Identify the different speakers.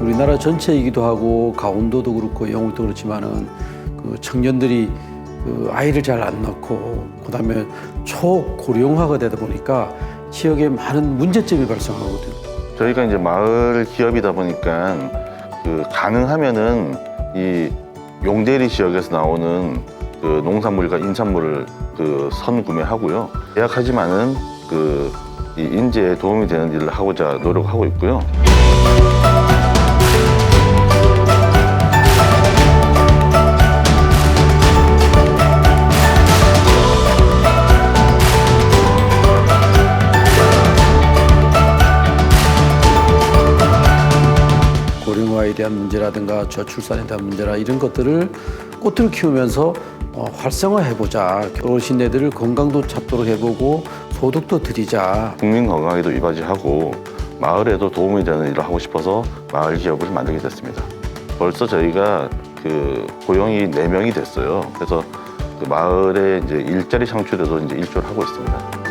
Speaker 1: 우리나라 전체이기도 하고 강원도도 그렇고 영월도 그렇지만은 그 청년들이 그 아이를 잘 안 낳고 그다음에 초고령화가 되다 보니까 지역에 많은 문제점이 발생하거든요.
Speaker 2: 저희가 이제 마을 기업이다 보니까 그 가능하면은 이 용대리 지역에서 나오는 그 농산물과 인산물을 그 선구매하고요. 예약하지만은 그 이 인재에 도움이 되는 일을 하고자 노력하고 있고요.
Speaker 1: 고령화에 대한 문제라든가 저출산에 대한 문제라 이런 것들을 꽃을 키우면서 어, 활성화해보자. 어르신네들을 건강도 찾도록 해보고 소득도 드리자.
Speaker 2: 국민 건강에도 이바지하고 마을에도 도움이 되는 일을 하고 싶어서 마을 기업을 만들게 됐습니다. 벌써 저희가 그 고용이 네명이 됐어요. 그래서 그 마을에 이제 일자리 창출에도 이제 일조를 하고 있습니다.